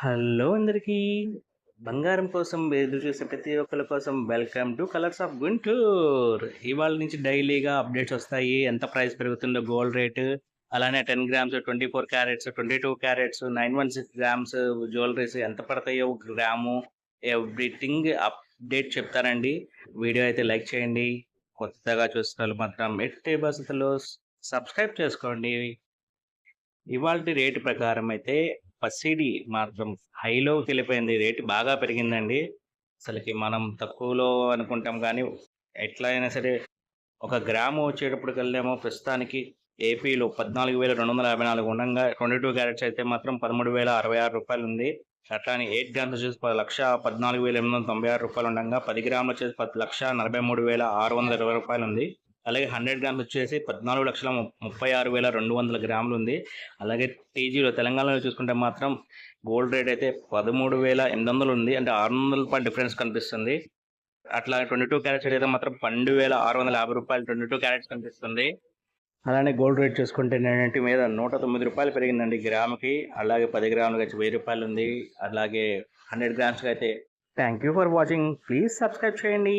Hello అందరికీ. బంగారం కోసం ఎదురు చూసే ప్రతి ఒక్కరి కోసం welcome to colours of Guntur. ఇవాళ నుంచి డైలీగా అప్డేట్స్ వస్తాయి. ఎంత ప్రైస్ పెరుగుతుందో గోల్డ్ రేటు అలానే ten grams twenty four carats twenty two carats nine one six grams jewelleries ఎంత పడతాయో గ్రాము ఎవ్రీథింగ్ అప్డేట్ చెప్తారండి వీడియో అయితే లైక్ చేయండి. కొత్తగా చూస్తున్న మాత్రం ఎట్టి బస్సులో సబ్స్క్రైబ్ చేసుకోండి. ఇవాళ రేటు ప్రకారం అయితే పసిడి మాత్రం హైలో వెళ్ళిపోయింది. రేటు బాగా పెరిగిందండి. అసలుకి మనం తక్కువలో అనుకుంటాం కానీ ఎట్లా అయినా సరే ఒక గ్రాము వచ్చేటప్పటికెళ్ళేమో ప్రస్తుతానికి ఏపీలో పద్నాలుగు వేల రెండు వందల యాభై నాలుగు ఉండగా ట్వంటీ టూ క్యారెట్స్ అయితే మాత్రం పదమూడు వేల అరవై ఆరు రూపాయలు ఉంది. అట్లానే ఎయిట్ గ్రామ్స్ వచ్చేసి పది లక్ష పద్నాలుగు వేల ఎనిమిది వందల తొంభై ఆరు రూపాయలు ఉండగా పది గ్రాములు వచ్చేసి పది లక్ష నలభై మూడు వేల ఆరు వందల ఇరవై రూపాయలు ఉంది. అలాగే హండ్రెడ్ గ్రామ్స్ వచ్చేసి పద్నాలుగు లక్షల ముప్పై ఆరు వేల రెండు వందల గ్రాములు ఉంది. అలాగే టీజీలో తెలంగాణలో చూసుకుంటే మాత్రం గోల్డ్ రేట్ అయితే పదమూడు వేల ఎనిమిది వందలు ఉంది. అంటే ఆరు వందల రూపాయల డిఫరెన్స్ కనిపిస్తుంది. అట్లా ట్వంటీ టూ క్యారెట్స్ అయితే మాత్రం పన్నెండు వేల ఆరు వందల యాభై రూపాయలు ట్వంటీ టూ క్యారెట్స్ కనిపిస్తుంది. అలానే గోల్డ్ రేట్ చూసుకుంటే నేనంటి మీద నూట తొమ్మిది రూపాయలు పెరిగిందండి గ్రాముకి. అలాగే పది గ్రాములకి వచ్చి వెయ్యి రూపాయలు ఉంది. అలాగే హండ్రెడ్ గ్రామ్స్కి అయితే thank you for watching please subscribe చేయండి.